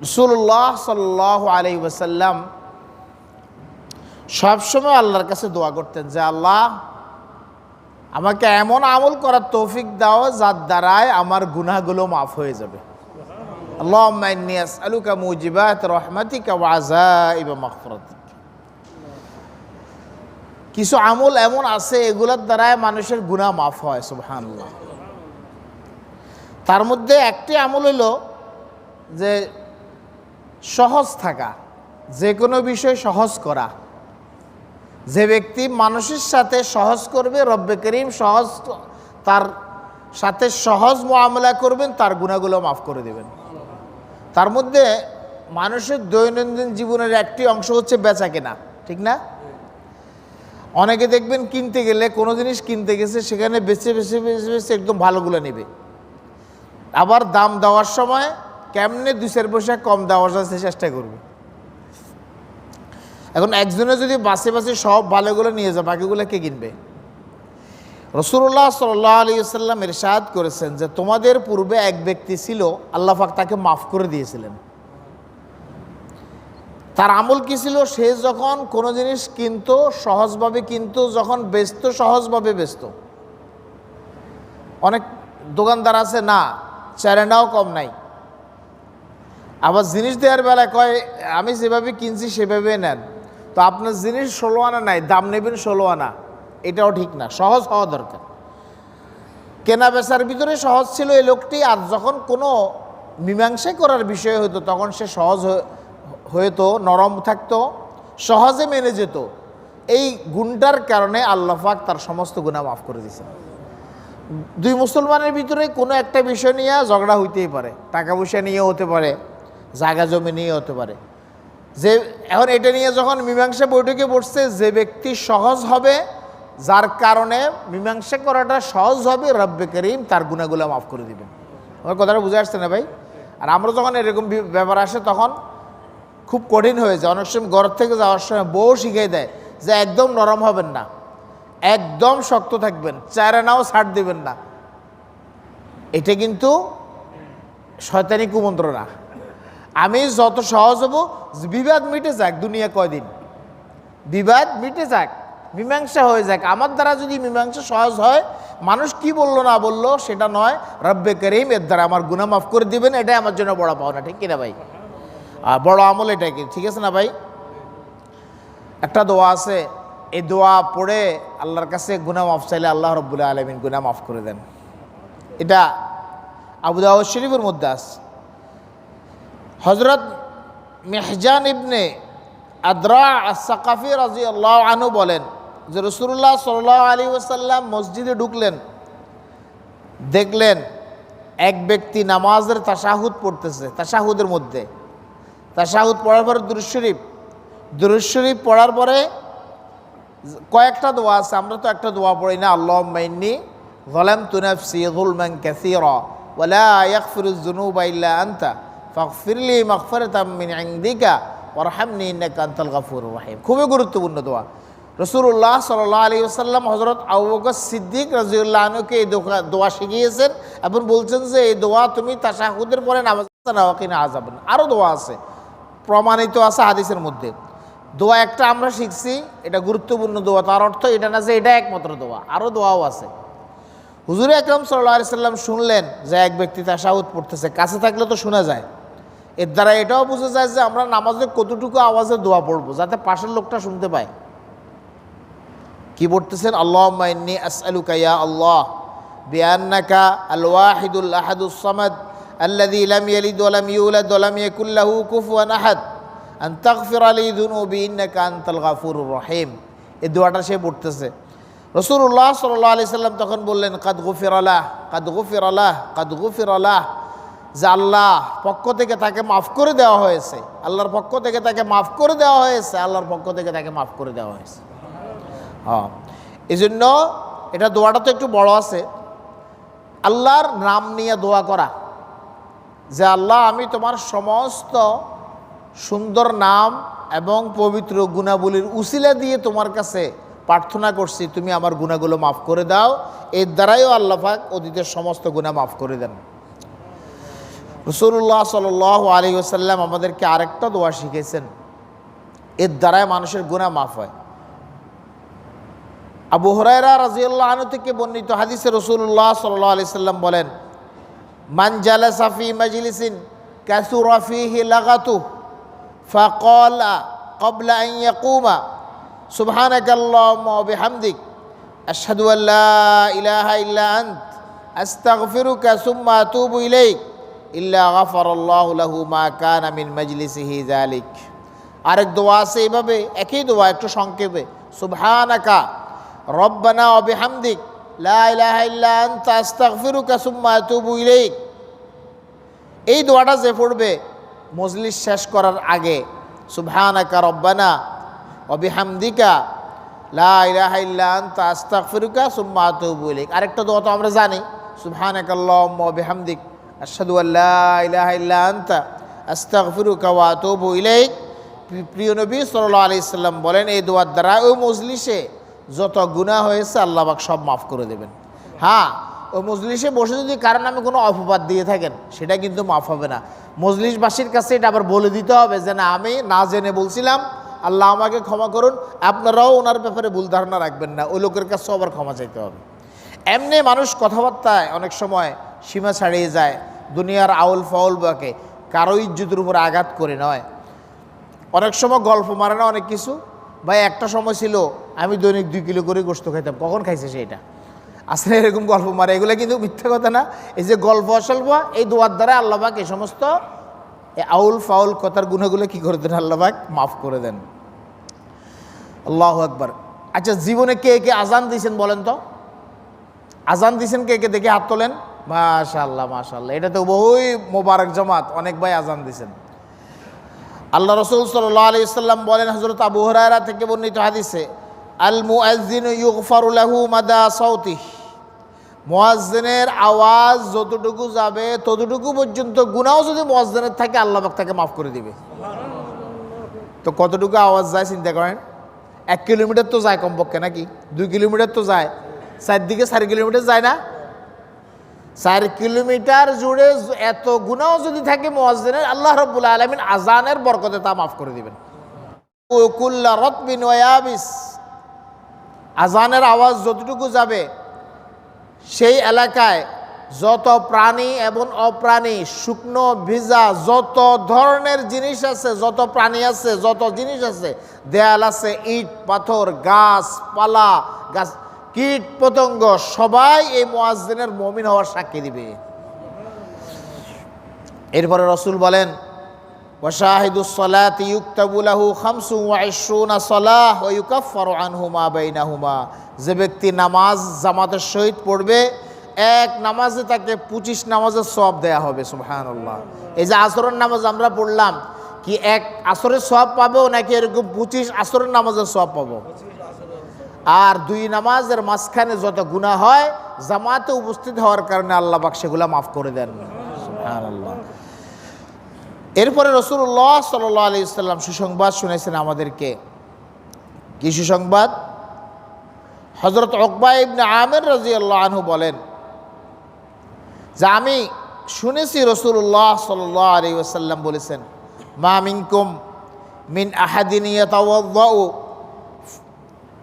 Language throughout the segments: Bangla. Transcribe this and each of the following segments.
রসুল্লাহ সাল্লাহ আলি ওসাল্লাম সবসময় আল্লাহর কাছে দোয়া করতেন যে, আল্লাহ, আমাকে এমন আমল করার তৌফিক দাও যার দ্বারায় আমার গুনাহগুলো মাফ হয়ে যাবে। আলুকা কিছু আমল এমন আছে, এগুলোর দ্বারায় মানুষের গুনাহ মাফ হয়, সুবহানাল্লাহ। তার মধ্যে একটি আমল হলো যে সহজ থাকা, যে কোনো বিষয় সহজ করা। যে ব্যক্তি মানুষের সাথে সহজ করবে, রব্বে করিম সহজ তার সাথে সহজ মোয়ামলা করবেন, তার গুণাগুলো মাফ করে দেবেন। তার মধ্যে মানুষের দৈনন্দিন জীবনের একটি অংশ হচ্ছে বেচা কেনা, ঠিক না? অনেকে দেখবেন কিনতে গেলে, কোনো জিনিস কিনতে গেছে, সেখানে বেছে বেছে বেছে বেছে একদম ভালোগুলো নেবে। আবার দাম দেওয়ার সময় কেমনে দুই চার পয়সা কম দেওয়ার যাচ্ছে চেষ্টা করবে। এখন একজনে যদি বাসে বাসে সব ভালোগুলো নিয়ে যায়, বাকিগুলো কে কিনবে? রসুল্লাহ সাল্লাহ আলী সাল্লাম এরশাদ করেছেন যে, তোমাদের পূর্বে এক ব্যক্তি ছিল, আল্লাহ পাক তাকে মাফ করে দিয়েছিলেন। তার আমল কি ছিল? সে যখন কোনো জিনিস কিনতো, সহজভাবে কিনতো, যখন ব্যস্ত সহজভাবে ব্যস্ত অনেক দোকানদার আছে, না চারেনাও কম নাই। আবার জিনিস দেওয়ার বেলায় কয়, আমি যেভাবে কিনছি সেভাবে নেন। তো আপনার জিনিস ষোলো আনা নাই, দাম নেবেন ষোলো আনা। এটাও ঠিক না, সহজ হওয়া দরকার। কেনা বেচার ভিতরে সহজ ছিল এই লোকটি, আর যখন কোনো মীমাংসা করার বিষয় হতো তখন সে সহজ হয়তো, নরম থাকতো, সহজে মেনে যেত। এই গুণটার কারণে আল্লাহাক তার সমস্ত গুণা মাফ করে দিয়েছেন। দুই মুসলমানের ভিতরে কোনো একটা বিষয় নিয়ে ঝগড়া হইতেই পারে, টাকা পয়সা নিয়ে হতে পারে। জায়গা জমি নিয়ে হতে পারে। যে, এখন এটা নিয়ে যখন মীমাংসা বৈঠকে বসছে, যে ব্যক্তি সহজ হবে, যার কারণে মীমাংসা করাটা সহজ হবে, রব্বে করিম তার গুণাগুলো মাফ করে দিবেন। আমার কথাটা বুঝে আসছে না ভাই? আর আমরা যখন এরকম ব্যাপার আসে, তখন খুব কঠিন হয়ে যায়। অনেক সময় ঘর থেকে যাওয়ার সময় বউ শিখিয়ে দেয় যে, একদম নরম হবেন না। একদম শক্ত থাকবেন। নাও ছাড় দিবেন না। এটা কিন্তু শয়তানি কুমন্ত্রণা। আমি যত সহজ হব, বিবাদ মিটে যাক দুনিয়া কয়দিন। বিবাদ মিটে যাক, মীমাংসা হয়ে যাক। আমার দ্বারা যদি মীমাংসা সহজ হয়, মানুষ কি বলল না বলল, সেটা নয়, রব্বে করিম এর দ্বারা আমার গুনাহ মাফ করে দিবেন, এটাই আমার জন্য বড় পাওনা, ঠিক কিনা ভাই? বড় আমল এটাই কি, ঠিক আছে না ভাই? একটা দোয়া আছে, এই দোয়া পড়ে আল্লাহর কাছে গুনা মাফ চাইলে আল্লাহ রব্বুল্লাহ আলমিন গুনা মাফ করে দেন। এটা আবু দাউদ শরীফের মধ্যে আছে। হজরত মেহজান ইবনে আদ্রা আসাকাফি রাজি আল্লাহ আনু বলেন যে রসুল্লাহ সাল আলী ওসাল্লাম মসজিদে ঢুকলেন। দেখলেন এক ব্যক্তি নামাজের তাসাহুদ পড়তেছে, তাশাহুদের মধ্যে। তাশাহুদ পড়ার পরে দুরুশরীফ। দুরুশরীফ পড়ার পরে কয়েকটা দোয়া আছে, আমরা তো একটা দোয়া পড়ি না আল্লাহ মাইনি গলাম তুনাফসি ক্যাসি রা ওলা জুনু বাইল্লা আন্তা। ফিরলি মকফরে তামিন আংদিকা ওরহামনি কান্তল গাফুর রাহিম। খুবই গুরুত্বপূর্ণ দোয়া। রসুল্লাহ সাল আলী আসাল্লাম হজরত আবুবকর সিদ্দিক রাজিউল্লাহ আনুকে এই দোয়া শিখিয়েছেন এবং বলছেন যে এই দোয়া তুমি তাশাহুদের পরে নামাজ না আজাবেন আরও দোয়া আছে, প্রমাণিত আছে হাদিসের মধ্যে। দোয়া একটা আমরা শিখছি, এটা গুরুত্বপূর্ণ দোয়া, তার অর্থ এটা না যে এটা একমাত্র দোয়া আরও দোয়াও আছে। হুজুর আকরম সাল্লাহ সাল্লাম শুনলেন যে এক ব্যক্তি তাশাহুদ পড়তেছে, কাছে থাকলে তো শোনা যায়। এর দ্বারা এটাও বোঝা যায় যে আমরা নামাজে কতটুকু আওয়াজে দোয়া পড়বো যাতে পাশের লোকটা শুনতে পায় কি পড়তেছেন আল্লাহ মাইন্নি আসআলুকা ইয়া আল্লাহ বিআন্নাকা আল ওয়াহিদুল আহাদুস সামাদ الذي لم يلد ولم يولد ولم يكن له كفوا احد ان تغفر لي ذنوبي انك انت الغفور الرحيم এই দোয়াটা সে পড়তেছে রসুল্লাহ সাল্লাহ আলি সাল্লাম তখন বললেন কাদ গুফির আলাহ কাদ গুফির আলাহ কাদ গুফির আলাহ যে আল্লাহ পক্ষ থেকে তাকে মাফ করে দেওয়া হয়েছে। আল্লাহর পক্ষ থেকে তাকে মাফ করে দেওয়া হয়েছে, আল্লাহর পক্ষ থেকে তাকে মাফ করে দেওয়া হয়েছে। হ্যাঁ এই জন্য এটা দোয়াটা তো একটু বড় আছে। আল্লাহর নাম নিয়ে দোয়া করা। যে আল্লাহ, আমি তোমার সমস্ত সুন্দর নাম এবং পবিত্র গুণাবলীর উসিলা দিয়ে তোমার কাছে প্রার্থনা করছি, তুমি আমার গুণাগুলো মাফ করে দাও। এর দ্বারাইও আল্লাহ পাক অতীতের সমস্ত গুণা মাফ করে দেন। রসুল্লাহ সাল্লাহ আলী আসাল্লাম আমাদেরকে আরেকটা দোয়া শিখেছেন এর দ্বারায় মানুষের গুণা মাফ হয়। আবু হরাইরা রাজিউল্লাহ আনু থেকে বর্ণিত হাদিসে রসুল্লাহ সাল্লাহ আলি সাল্লাম বলেন, মান জালা সাফি মাজলিসিন ক্যাসুরফিহি লাগাতু, ফাকলা কবলা ইয়াকুমা সুবহানাকাল্লাহামদিক আশহাদু আল্লা ইলাহা ইল্লা আন্ত, আস্তাগফিরুকা সুম্মা আতুবু ইলাইক। ইল্লা গাফারল্লাহু মা কান আমিন মজলিসিহি জালিক আরেক দোয়া আছে এইভাবে একই দোয়া, একটু সংক্ষেপে। সুবহানাকা রব্বানা অবিহামদিক লা ইলাহা ইল্লা আনতা আস্তাগফিরুকা সুম্মা আতুবু ইলাইক। এই দোয়াটা যে পড়বে মজলিস শেষ করার আগে, সুবহানাকা রব্বানা অবিহামদিকা লা ইলাহা ইল্লা আনতা আস্তাগফিরুকা সুম্মা আতুবু ইলাইক। আরেকটা দোয়া তো আমরা জানি সুবহানাকাল্লাহুম্মা ওয়া বিহামদিকা। আশহাদু আল্লাহ ইলাহা ইল্লা আনতা ইলাইক। প্রিয় নবী সাল্লাহ আলি সাল্লাম বলেন, এই দোয়ার দ্বারা ওই মজলিসে যত গুনাহ হয়েছে, আল্লাহ পাক সব মাফ করে দেবেন। হ্যাঁ ওই মজলিসে বসে যদি কারণ আমি কোনো অপবাদ দিয়ে থাকেন, সেটা কিন্তু মাফ হবে না। মজলিসবাসীর কাছে এটা আবার বলে দিতে হবে যে, না, আমি না জেনে বলছিলাম, আল্লাহ আমাকে ক্ষমা করুন, আপনারাও ওনার ব্যাপারে ভুল ধারণা রাখবেন না ওই লোকের কাছেও আবার ক্ষমা চাইতে হবে। এমনি মানুষ কথাবার্তায় অনেক সময় সীমা ছাড়িয়ে যায় দুনিয়ার আউল ফাউল বাকে, কারও ইজ্জতের উপর আঘাত করে নয়। অনেক সময় গল্প মারে না অনেক কিছু? ভাই, একটা সময় ছিল, আমি দৈনিক দুই কিলো করে গোস্ত খাইতাম। কখন খাইছে সেটা আসলে এরকম গল্প মারে, এগুলো কিন্তু মিথ্যা কথা না। এই যে গল্প অসল্প এই দোয়ার দ্বারা আল্লাহবাক এই সমস্ত আউল ফাউল কথার গুণাগুলো কি করে দেন? আল্লাহবাক মাফ করে দেন। আল্লাহ একবার আচ্ছা জীবনে কে কে আজান দিয়েছেন বলেন তো? আজান দিয়েছেন কে কে? দেখে হাত তোলেন। মাশাল্লাহ মাশাল্লাহ এটা তো বহুই মোবারক জামাত, অনেক ভাই আজান দিয়েছেন আল্লাহ রসুল সাল্লাহ আলি সাল্লাম বলেন হজরত আবু হরারা থেকে বর্ণিত হাদিসে আল মুআজ্জিন ইউগফারুলাহু মাদা সৌতি মুয়াজ্জিনের আওয়াজ যতটুকু যাবে, ততটুকু পর্যন্ত গুনাও যদি মুয়াজ্জিনের থাকে, আল্লাহ পাক তাকে মাফ করে দিবে। তো কতটুকু আওয়াজ যায় চিন্তা করেন? এক কিলোমিটার তো যায় কমপক্ষে নাকি? দুই কিলোমিটার তো যায়। চারদিকে চার কিলোমিটার যায় না? চার কিলোমিটার জুড়ে এত গুণাও যদি থাকে মোয়াজ্জিনের, আল্লাহ রব্বুল আলমিন আজানের বরকতে তা মাফ করে দিবেন। আজানের আওয়াজ যতটুকু যাবে, সেই এলাকায় যত প্রাণী এবং অপ্রাণী, শুকনো, ভিজা, যত ধরনের জিনিস আছে, যত প্রাণী আছে, যত জিনিস আছে, দেয়াল আছে, ইট, পাথর, গাছ, পালা, গাছ কীট পতঙ্গ সবাই এই মোয়াজ্জিনের মমিন হওয়ার সাক্ষী দিবে। এরপরে রসুল বলেন যে ব্যক্তি নামাজ জামাতের সহিত পড়বে, এক নামাজে তাকে পঁচিশ নামাজের সব দেয়া হবে, সুবহানাল্লাহ। এই যে আসরের নামাজ আমরা পড়লাম, কি এক আসরের সব পাবো নাকি এরকম পঁচিশ আসরের নামাজের সব পাবো? আর দুই নামাজের মাঝখানে যত গুণা হয়, জামাতে উপস্থিত হওয়ার কারণে আল্লাহ পাক সেগুলা মাফ করে দেন। এরপরে রসুল্লাহ সাল্লাহ আলি সাল্লাম সুসংবাদ শুনেছেন আমাদেরকে। কি সুসংবাদ? হজরত অকবা ইবনে আমের রাজি আল্লাহ আনহু বলেন যে, আমি শুনেছি রসুল্লাহ সাল্লাহ আলী ওসাল্লাম বলেছেন, মা মিনকুম মিন আহাদিন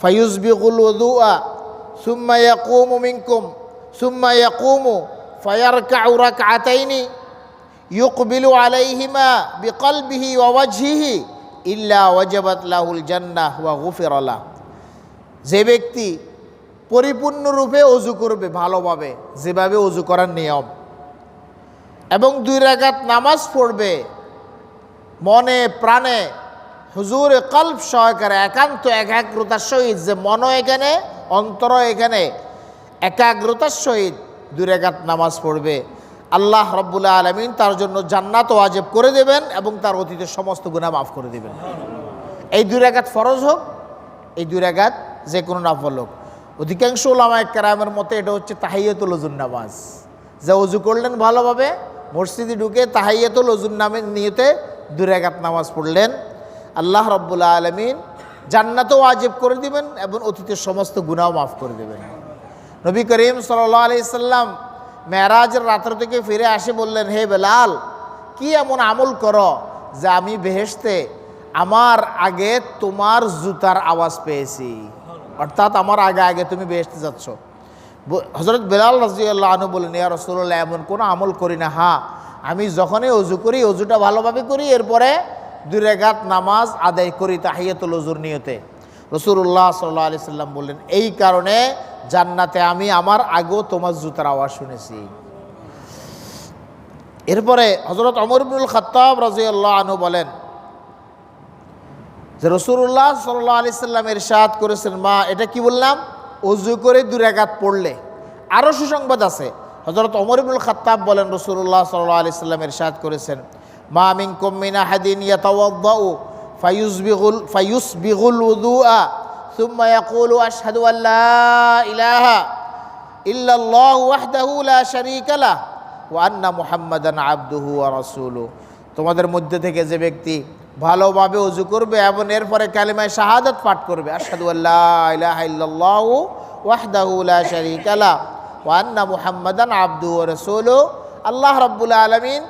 ফায়ুজবিগুল ওযুআ সুম্মা ইয়াকুমু মিনকুম সুম্মা ইয়াকুমু ফায়ারকাউ রাকআতাইনি ইউকবিলু আলাইহিমা বিকলবিহি ওয়াজহিহি ইল্লা ওয়াজাবাত জান্নাহ ওয়া যে ব্যক্তি পরিপূর্ণরূপে অজু করবে, ভালোভাবে, যেভাবে অজু করার নিয়ম। এবং দুই রাগাত নামাজ পড়বে, মনে, প্রাণে হুজুর কল্প সহকারে একান্ত একাগ্রতার সহিত যে মন এখানে অন্তর এখানে একাগ্রতার সহিত দুই রেখাত নামাজ পড়বে। আল্লাহ রব্বুল্লাহ আলমিন তার জন্য জান্নাত ওয়াজেব করে দেবেন এবং তার অতীতের সমস্ত গুণা মাফ করে দেবেন। এই দুই রেখাত ফরজ হোক, এই দুই রেখাত যে কোনো নাফল হোক। অধিকাংশ ওলামায় কেরামের মতে এটা হচ্ছে তাহাইয়াতুল ওজুন নামাজ। যা অজু করলেন ভালোভাবে, মসজিদে ঢুকে তাহাইয়াতুল ওজুন নামে নিয়েতে দুই রেখাত নামাজ পড়লেন। আল্লাহ রব্বুল্লাহ আলমিন জান্নাতও ওয়াজিব করে দিবেন এবং অতীতের সমস্ত গুণাও মাফ করে দেবেন। নবী করিম সাল্লাহ আলি সাল্লাম মেরাজের রাত্র থেকে ফিরে আসে বললেন, হে বেলাল, কি এমন আমল করো যে আমি বেহেশতে আমার আগে তোমার জুতার আওয়াজ পেয়েছি? অর্থাৎ আমার আগে আগে তুমি বেহেশতে যাচ্ছ। হজরত বেলাল রাজিউল্লাহ আনু বলেন ইয়া রসুল্লাহ এমন কোনো আমল করি না। হ্যাঁ আমি যখনই অজু করি, অজুটা ভালোভাবে করি, এরপরে দুই রেগাত নামাজ আদায় করি তাহিয়াতুল অজুর নিয়তে। রসুল্লাহ সাল্লাহ আলি সাল্লাম বললেন, এই কারণে জান্নাতে আমি আমার আগেও তোমার জুতার আওয়াজ শুনেছি। এরপরে হজরত অমরবুল খত্তাব রাজিউল্লাহ আনু বলেন যে রসুল্লাহ সাল্লাহ আলি সাল্লাম এরশাদ করেছেন। মা, এটা কি বললাম? অজু করে দুরাঘাত পড়লে। আরও সুসংবাদ আছে। হজরত অমরবুল খত্তাব বলেন রসুল্লাহ সাল্লাহ আলি সাল্লাম এরশাদ করেছেন। মা মিনকুম মিন আহাদিন ইয়াতাওয়াদ্দাউ, ফায়ুসবিগুল ফায়ুসবিগুল উযুআ ثم يقول أشهد أن لا إله إلا الله وحده لا شريك له وأن محمدا عبده ورسوله তোমাদের মধ্যে থেকে যে ব্যক্তি ভালোভাবে উজু করবে এবং এরপরে কালিমায় শাহাদাত পাঠ করবে আসাদু আল্লাহ ওয়াহদাহুল্লা শরিক আলা ওয়ান্না মুহাম্মদান আব্দু রসুল। আল্লাহ রব্বুল আলমিন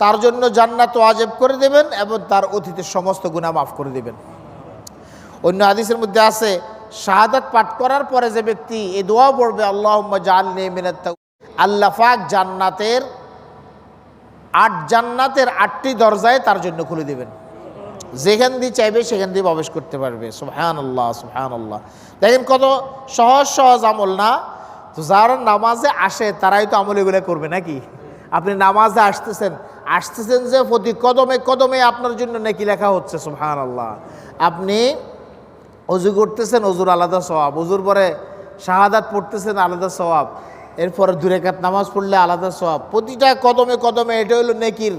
তার জন্য জান্নাত ওয়াজিব করে দেবেন এবং তার অতীতের সমস্ত গুনাহ মাফ করে দেবেন। অন্য হাদিসের মধ্যে আছে, শাহাদাত পাঠ করার পরে যে ব্যক্তি এই দোয়া পড়বে আল্লাহ জালনি মিনাত আল্লাহ পাক জান্নাতের আট, জান্নাতের আটটি দরজায় তার জন্য খুলে দেবেন। যেখান দিয়ে চাইবে, সেখান দিয়ে প্রবেশ করতে পারবে। সুবহান আল্লাহ সুবহান আল্লাহ দেখেন কত সহজ সহজ আমল না? তো যারা নামাজে আসে, তারাই তো আমল এগুলো করবে নাকি? আপনি নামাজে আসতেছেন আসতেছেন যে প্রতি কদমে কদমে আপনার জন্য নাকি লেখা হচ্ছে সুবহান আল্লাহ আপনি অজু করতেছেন, অজুর আলাদা স্বভাব অজুর পরে শাহাদাত পড়তেছেন, আলাদা স্বভাব এরপরে দুরেকাত নামাজ পড়লে আলাদা স্বভাব প্রতিটা কদমে কদমে এটা হলো নেকির,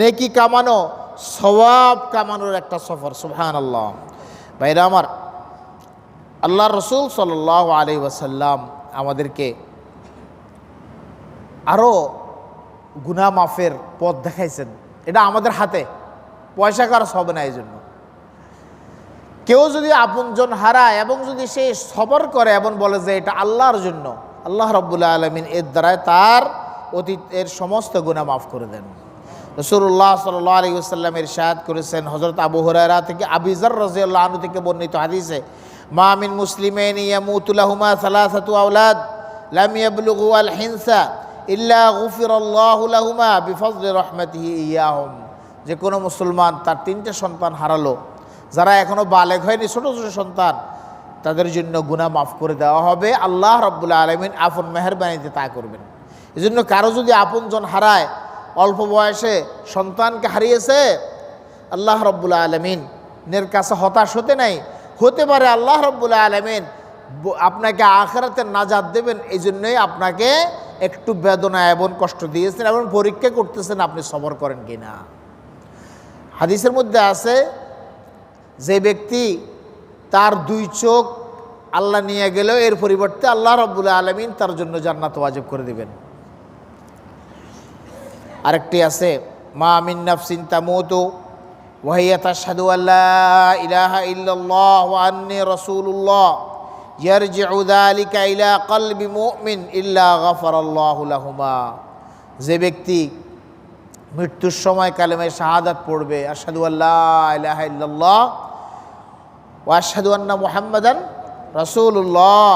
নেকি কামানো স্বভাব কামানোর একটা সফর সুবহান আল্লাহ ভাইরা আমার, আল্লাহ রসুল সাল আলি ওয়াসাল্লাম আমাদেরকে আরও গুনা মাফের পথ দেখাইছেন। এটা আমাদের হাতে। পয়সা খরচ হবে না এই জন্য কেউ যদি আপনজন হারায় এবং যদি সে সবর করে এবং বলে যে এটা আল্লাহর জন্য, আল্লাহ রব্বুল্লা আলমিন এর দ্বারায় তার অতীতের সমস্ত গুণা মাফ করে দেন। রসুল্লাহ সাল্লাহ আলী সাল্লামের শায়াদ করেছেন হজরত আবু হরারা থেকে আবিজার রাজিউল্লাহ আনু থেকে বর্ণিত হাদিসে মামিন মুসলিমেন ইয়ামুতুলাহুমা সালাসাতু আউলাদ লাম ইয়াবলুগু আল হিংসা ইল্লা গুফিরাল্লাহু লাহুমা বিফজলি রহমাতিহি ইয়াহুম। যে কোনো মুসলমান তার তিনটে সন্তান হারালো। যারা এখনও বালেক হয়নি, ছোট ছোট সন্তান, তাদের জন্য গুনাহ মাফ করে দেওয়া হবে। আল্লাহ রব্বুল্লা আলমিন আপন মেহরবানিতে তা করবেন। এই জন্য কারও যদি আপনজন হারায়, অল্প বয়সে সন্তানকে হারিয়েছে, আল্লাহ রব্বুল্লা আলমিন নের কাছে হতাশ হতে নাই। হতে পারে আল্লাহ রব্বুল্লা আলমিন আপনাকে আখেরাতে নাজাদ দেবেন এই জন্যই আপনাকে একটু বেদনা এবং কষ্ট দিয়েছেন এবং পরীক্ষা করতেছেন আপনি সবর করেন কিনা হাদিসের মধ্যে আছে, যে ব্যক্তি তার দুই চোখ আল্লাহ নিয়ে গেলেও এর পরিবর্তে আল্লাহ রব্বুল্লা আলমিন তার জন্য জান্নাত ওয়াজিব করে দিবেন। আরেকটি আছে, মা আমিন নাফসিন তামুতু ওয়াহিয়া তাশহাদু আল্লাহ ইলাহা ইল্লাল্লাহ ওয়া আন্নি রাসূলুল্লাহ। ইয়ারজিউ যালিকা ইলা কলবি মুমিন ইল্লা গাফারাল্লাহু লাহুমা। যে ব্যক্তি মৃত্যুর সময় কালেমায় শাহাদাত পড়বে, আশহাদু আল্লাহ ইলাহা ইল্লাল্লাহ ওয়া আন্না মুহাম্মাদান রাসূলুল্লাহ।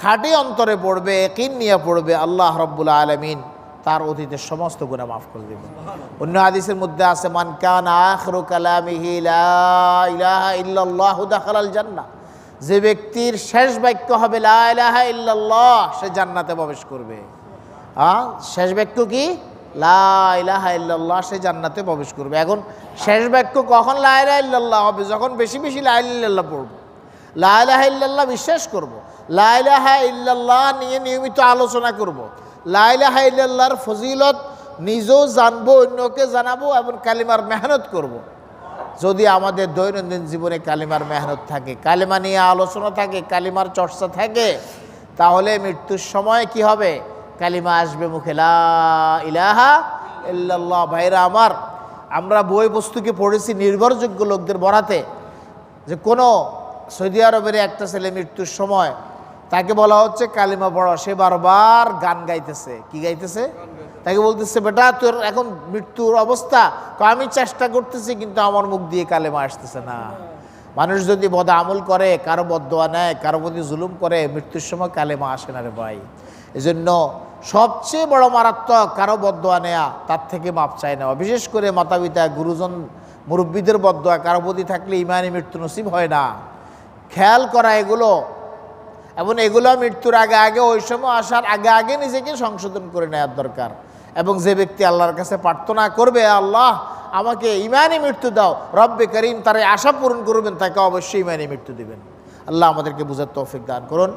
খাঁটি অন্তরে পড়বে একিন নিয়ে পড়বে, আল্লাহ রব্বুল আলমিন তার অতীতের সমস্ত গুণা মাফ করে দেবেন। অন্য হাদিসের মধ্যে আছে, মান কান আখরু কালামিহি লা ইলাহা ইল্লাল্লাহু দাখালাল জান্নাহ। যে ব্যক্তির শেষ বাক্য হবে লা ইলাহা ইল্লাল্লাহ, সে জান্নাতে প্রবেশ করবে। হ্যাঁ শেষ বাক্য কি? লা ইলাহা ইল্লাল্লাহ, সে জান্নাতে প্রবেশ করবে। এখন শেষ বাক্য কখন লা ইল্লাল্লাহ হবে? যখন বেশি বেশি লা ইলাহা ইল্লাল্লাহ পড়ব। লা ইলাহা ইল্লাল্লাহ বিশ্বাস করব। লা ইলাহা ইল্লাল্লাহ নিয়ে নিয়মিত আলোচনা করব। লা ইলাহা ইল্লাল্লাহর ফজিলত নিজেও জানব, অন্যকে জানাব এবং কালিমার মেহনত করব। যদি আমাদের দৈনন্দিন জীবনে কালিমার মেহনত থাকে, কালিমা নিয়ে আলোচনা থাকে, কালিমার চর্চা থাকে, তাহলে মৃত্যুর সময় কি হবে? কালিমা আসবে মুখে ইলাহা ইল্লাল্লাহ। ভাইরা আমার, আমরা বই বস্তুকে পড়েছি নির্ভরযোগ্য লোকদের বরাতে, যে কোনো সৌদি আরবের একটা ছেলে মৃত্যুর সময় তাকে বলা হচ্ছে, কালিমা পড়া। সে বারবার গান গাইতেছে। কি গাইতেছে? তাকে বলতেছে, বেটা, তোর এখন মৃত্যুর অবস্থা। তো আমি চেষ্টা করতেছি, কিন্তু আমার মুখ দিয়ে কালেমা আসতেছে না। মানুষ যদি বদ আমল করে, কারও বদোয়া নেয়, কারও প্রতি জুলুম করে, মৃত্যুর সময় কালেমা আসে না রে ভাই। এজন্য সবচেয়ে বড় মারাত্মক কারও বদোয়া নেয়া, তার থেকে মাপ চায় নেওয়া বিশেষ করে মাতা পিতা গুরুজন, মুরব্বীদের বদোয়া কারও প্রতি থাকলে ইমানি মৃত্যু নসিব হয় না। খেয়াল করা এগুলো। এবং এগুলো মৃত্যুর আগে আগে, ওই সময় আসার আগে আগে নিজেকে সংশোধন করে নেওয়ার দরকার। এবং যে ব্যক্তি আল্লাহর কাছে প্রার্থনা করবে আল্লাহ, আমাকে ইমানই মৃত্যু দাও, রব্বে করিম তার আশা পূরণ করবেন, তাকে অবশ্যই ইমানই মৃত্যু দিবেন। আল্লাহ আমাদেরকে বুঝার তৌফিক দান করুন।